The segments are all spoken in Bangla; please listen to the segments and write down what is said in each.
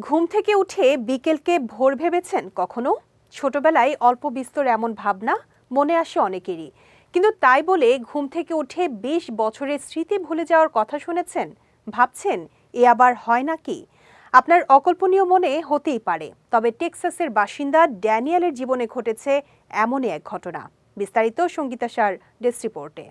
ঘুম থেকে উঠে বিকেলকে ভোর ভেবেছেন কখনো? ছোটবেলায় অল্প বিস্তর এমন ভাবনা মনে আসে অনেকেরই। কিন্তু তাই বলে ঘুম থেকে উঠে বিশ বছরের স্মৃতি ভুলে যাওয়ার কথা শুনেছেন। ভাবছেন, এ আবার হয় নাকি? আপনার অকল্পনীয় মনে হতেই পারে। তবে টেক্সাসের বাসিন্দা ড্যানিয়েলের জীবনে ঘটেছে এমনই এক ঘটনা। বিস্তারিত সঙ্গীতা সার, ডেস্ক রিপোর্টে।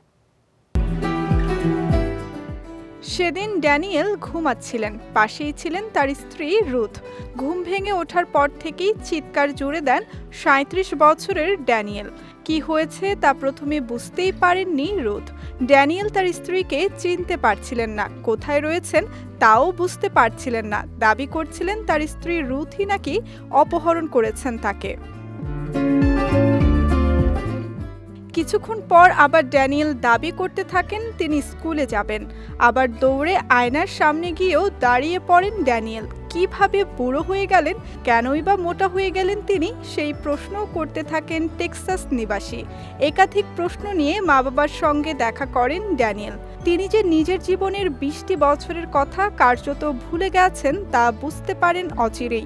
সেদিন ড্যানিয়েল ঘুমাচ্ছিলেন। পাশেই ছিলেন তার স্ত্রী রুথ। ঘুম ভেঙে ওঠার পর থেকেই চিৎকার জুড়ে দেন সাঁত্রিশ বছরের ড্যানিয়েল। কি হয়েছে তা প্রথমে বুঝতেই পারেননি রুথ। ড্যানিয়েল তার স্ত্রীকে চিনতে পারছিলেন না। কোথায় রয়েছেন তাও বুঝতে পারছিলেন না। দাবি করছিলেন তার স্ত্রী রুথই নাকি অপহরণ করেছেন তাকে। কিছুক্ষণ পর আবার ড্যানিয়েল দাবি করতে থাকেন, তিনি স্কুলে যাবেন। আবার দৌড়ে আয়নার সামনে গিয়েও দাঁড়িয়ে পড়েন ড্যানিয়েল। কীভাবে বুড়ো হয়ে গেলেন, কেনই বা মোটা হয়ে গেলেন তিনি, সেই প্রশ্নও করতে থাকেন টেক্সাস নিবাসী। একাধিক প্রশ্ন নিয়ে মা বাবার সঙ্গে দেখা করেন ড্যানিয়েল। তিনি যে নিজের জীবনের বিশটি বছরের কথা কার্যত ভুলে গেছেন, তা বুঝতে পারেন অচিরেই।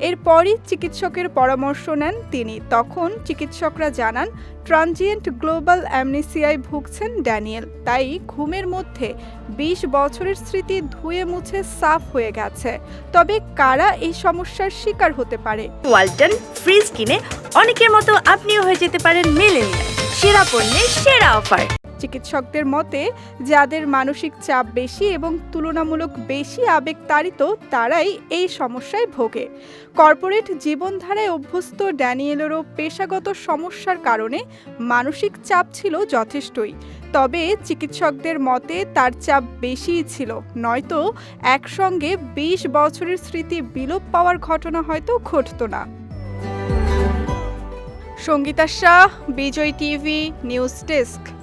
এরপরই চিকিৎসকের পরামর্শ নেন তিনি। তখন চিকিৎসকরা জানান, ট্রানজিয়েন্ট গ্লোবাল অ্যামনেসিয়ায় ভুগছেন ড্যানিয়েল। তাই ঘুমের মধ্যে বিশ বছরের স্মৃতি ধুয়ে মুছে সাফ হয়ে গেছে। তবে কারা এই সমস্যার শিকার হতে পারে? ওয়ালটন, ফ্রিজ কিনে অনেকের মতো আপনিও হয়ে যেতে পারেন মেলেনিয়া সেরা পণ্যের সেরা অফার। চিকিৎসকদের মতে, যাদের মানসিক চাপ বেশি এবং তুলনামূলক বেশি আবেগতাড়িত, তারাই এই সমস্যায় ভোগে। কর্পোরেট জীবনধারায় অভ্যস্ত ড্যানিয়েলেরও পেশাগত সমস্যার কারণে মানসিক চাপ ছিল যথেষ্টই। তবে চিকিৎসকদের মতে, তার চাপ বেশিই ছিল। নয়তো একসঙ্গে বিশ বছরের স্মৃতি বিলোপ পাওয়ার ঘটনা হয়তো ঘটতো না। Sangeeta Shah, Vijay TV, news desk.